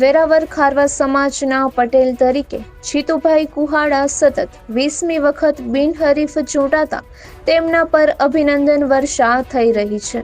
વેરાવર ખારવા સમાજના પટેલ તરીકે જીતુભાઈ કુહાડા સતત વીસમી વખત બિનહરીફ ચૂંટાતા તેમના પર અભિનંદન વર્ષા થઈ રહી છે.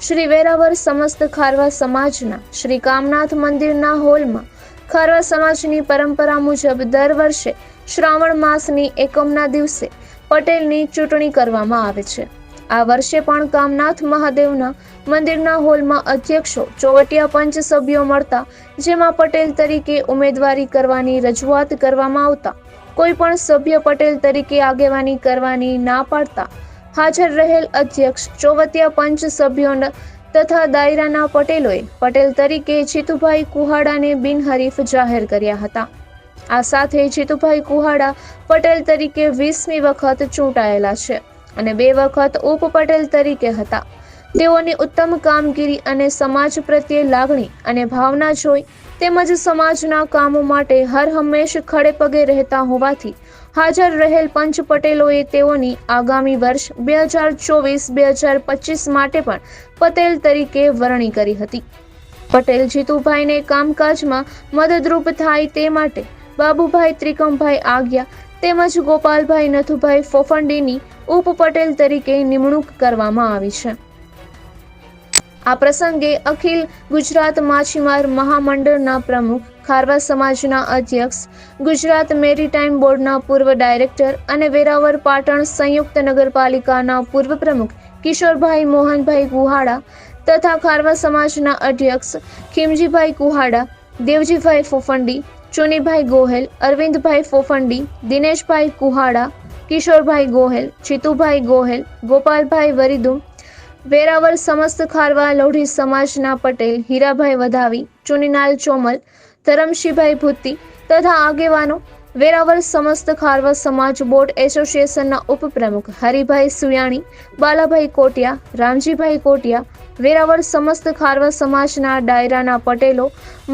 શ્રી વેરાવર સમસ્ત ખારવા સમાજના શ્રી કામનાથ મંદિરના હોલમાં ખારવા સમાજની પરંપરા મુજબ દર વર્ષે શ્રાવણ માસની એકમના દિવસે પટેલની ચૂંટણી કરવામાં આવે છે. આ વર્ષે પણ કામનાથ મહાદેવના મંદિરના હોલમાં અધ્યક્ષો ચોવટિયા પંચ સભ્યો મળતા, જેમાં પટેલ તરીકે ઉમેદવારી કરવાની રજૂઆત કરવામાં આવતા. કોઈ પણ સભ્ય પટેલ તરીકે આગેવાની કરવાની ના પાડતા, હાજર રહેલ અધ્યક્ષ ચોવટિયા પંચ સભ્યો તથા દાયરાના પટેલોએ પટેલ તરીકે જીતુભાઈ કુહાડાને બિનહરીફ જાહેર કર્યા હતા. આ સાથે જીતુભાઈ કુહાડા પટેલ તરીકે વીસમી વખત ચૂંટાયેલા છે. અને બે વખત ઉપ પટેલ તરીકે હતા. તેઓની ઉત્તમ કામગીરી અને સમાજ પ્રત્યે લાગણી અને ભાવના જોઈ તેમજ સમાજના કામો માટે હર હંમેશ ખડે પગે રહેતા હોવાથી હાજર રહેલ પંચ પટેલોએ તેઓની આગામી વર્ષ બે હજાર ચોવીસ, બે હજાર પચીસ માટે પણ પટેલ તરીકે વરણી કરી હતી. પટેલ જીતુભાઈને કામકાજમાં મદદરૂપ થાય તે માટે બાબુભાઈ ત્રિકમભાઈ આગિયા તેમજ ગોપાલભાઈ નથુભાઈ ફોફંડીની ઉપ પટેલ તરીકે નિમણૂક કરવામાં આવી છે. આ પ્રસંગે અખિલ ગુજરાત માછીમાર મહામંડળના પ્રમુખ ખારવા સમાજના અધ્યક્ષ, ગુજરાત મેરીટાઈમ બોર્ડના પૂર્વ ડાયરેક્ટર અને વેરાવર પાટણ સંયુક્ત નગરપાલિકાના પૂર્વ પ્રમુખ કિશોરભાઈ મોહનભાઈ કુહાડા તથા ખારવા સમાજના અધ્યક્ષ ખીમજીભાઈ કુહાડા, દેવજીભાઈ ફોફંડી ચુનીભાઈ ગોહેલ, અરવિંદભાઈ ફોફંડી, દિનેશભાઈ કુહાડા, કિશોરભાઈ ગોહેલ, ચિતુભાઈ ગોહેલ, ગોપાલભાઈ વરિદુમ વેરાવર સમસ્ત ખારવા લોઢી સમાજના પટેલ, હીરાભાઈ વધાવી, ચુનીલાલ ચોમલ ધરમશીભાઈ ભૂતી તથા આગેવાનો, વેરાવળ સમસ્ત ખારવા સમાજ બોર્ડ એસોસિએશનના ઉપપ્રમુખ હરિભાઈ સુયાણી, બાલાભાઈ કોટિયા, રામજીભાઈ કોટિયા વેરાવર સમસ્ત ખારવા સમાજના ડાયરાના પટેલો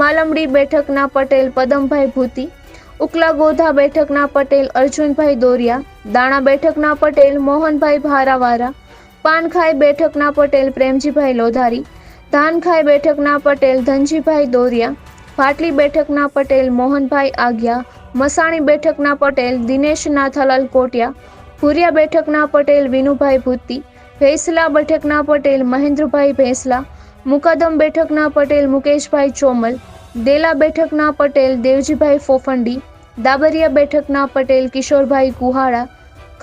માલમડી બેઠકના પટેલ પદમભાઈ ભૂતી, ઉકલા ગોધા બેઠકના પટેલ અર્જુનભાઈ દોરિયા, દાણા બેઠકના પટેલ મોહનભાઈ ભારાવારા, પાનખાઈ બેઠકના પટેલ પ્રેમજીભાઈ લોધારી, ધાનખાઈ બેઠકના પટેલ ધનજીભાઈ દોરિયા, પાટલી બેઠકના પટેલ મોહનભાઈ આગિયા, મસાણી બેઠકના પટેલ દિનેશ નાથાલાલ કોટિયા, ભુરિયા બેઠકના પટેલ વિનુભાઈ ભૂતી ભેંસલા, બેઠકના પટેલ, મહેન્દ્રભાઈ ભેંસલા, મુકાદમ બેઠકના પટેલ, મુકેશભાઈ ચોમલ, દેલા બેઠકના પટેલ, દેવજીભાઈ ફોફંડી દાબરિયા બેઠકના પટેલ, કિશોરભાઈ કુહાડા,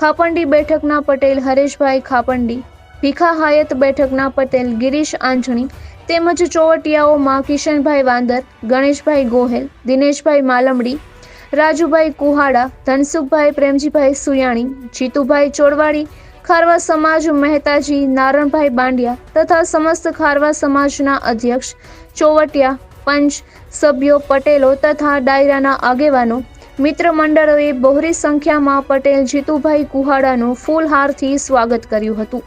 ખાપંડી બેઠકના પટેલ, હરેશભાઈ ખાપંડી, ભીખા હાયત બેઠકના પટેલ, ગિરીશ આંજણી, તેમજ ચોવટિયાઓમાં કિશનભાઈ વાંદર, ગણેશભાઈ ગોહેલ, દિનેશભાઈ માલમડી, રાજુભાઈ કુહાડા, ધનસુખભાઈ પ્રેમજીભાઈ સુયાણી, જીતુભાઈ ચોડવાડી ખારવા સમાજ મહેતાજી, નારણભાઈ બાંડિયા તથા સમસ્ત ખારવા સમાજના અધ્યક્ષ ચોવટિયા પંચ સભ્યો પટેલો તથા ડાયરાના આગેવાનો મિત્ર મંડળોએ બહોળી સંખ્યામાં પટેલ જીતુભાઈ કુહાડાનું ફૂલહારથી સ્વાગત કર્યું હતું.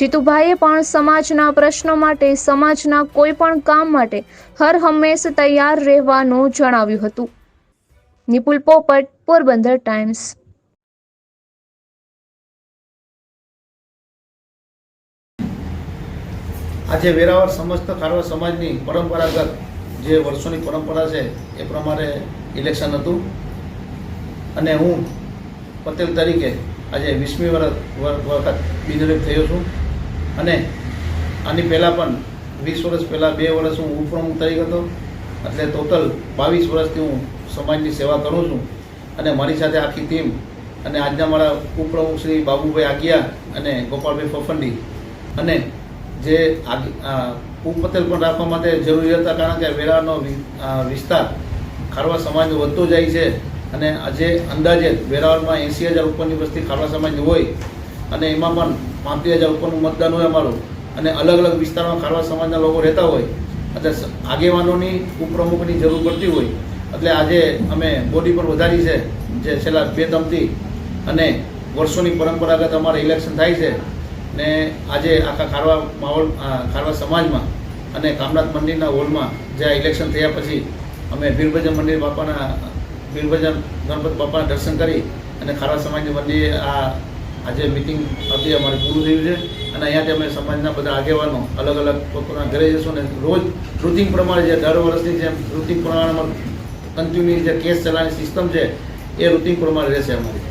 જીતુભાઈએ પણ સમાજના પ્રશ્નો માટે, સમાજના કોઈ પણ કામ માટે હર હંમેશ તૈયાર રહેવાનું જણાવ્યું હતું. નિપુલ પોપટ, પોરબંદર ટાઈમ્સ. આજે વેરાવળ સમસ્ત ખારવા સમાજની પરંપરાગત જે વર્ષોની પરંપરા છે, એ પ્રમાણે ઇલેક્શન હતું. અને હું પટેલ તરીકે આજે વીસમી વખત બિનહરીફ થયો છું. અને આની પહેલાં પણ વીસ વર્ષ પહેલાં બે વર્ષ હું ઉપપ્રમુખ તરીકે હતો. એટલે ટોટલ બાવીસ વર્ષથી હું સમાજની સેવા કરું છું. અને મારી સાથે આખી ટીમ અને આજના મારા ઉપપ્રમુખ શ્રી બાબુભાઈ આગિયા અને ગોપાલભાઈ ફફંડી અને જે ઉપપટેલ પણ રાખવા માટે જરૂરી હતા કારણ કે વેરાનો વિસ્તાર ખારવા સમાજનો વધતો જાય છે અને આજે અંદાજે વેરાવળમાં એંસી હજાર ઉપરની વસ્તી ખારવા સમાજની હોય અને એમાં પણ પાંત્રીસ હજાર ઉપરનું મતદાન હોય અમારું અને અલગ અલગ વિસ્તારમાં ખારવા સમાજના લોકો રહેતા હોય એટલે આગેવાનોની ઉપપ્રમુખની જરૂર પડતી હોય એટલે આજે અમે બોડી પણ વધારી છે જે છેલ્લા બે દમથી અને વર્ષોની પરંપરાગત અમારે ઇલેક્શન થાય છે ને આજે આખા ખારવા માહોલ કારવા સમાજમાં અને કામનાથ મંદિરના હોલમાં જે ઇલેક્શન થયા પછી અમે વીરભજન મંદિર બાપાના વીરભજન ગણપત બાપાના દર્શન કરી અને ખારવા સમાજની મંદિરે આ આજે મિટિંગ હતી અમારે પૂરું થયું છે. અને અહીંયાથી અમે સમાજના બધા આગેવાનો અલગ અલગ પોતાના ઘરે જશું ને રોજ રૂટિન પ્રમાણે જે દર વર્ષની જેમ રૂટિન પ્રમાણે કન્ટિન્યુ જે કેસ ચલાવવાની સિસ્ટમ છે, એ રૂટિન પ્રમાણે રહેશે અમારી.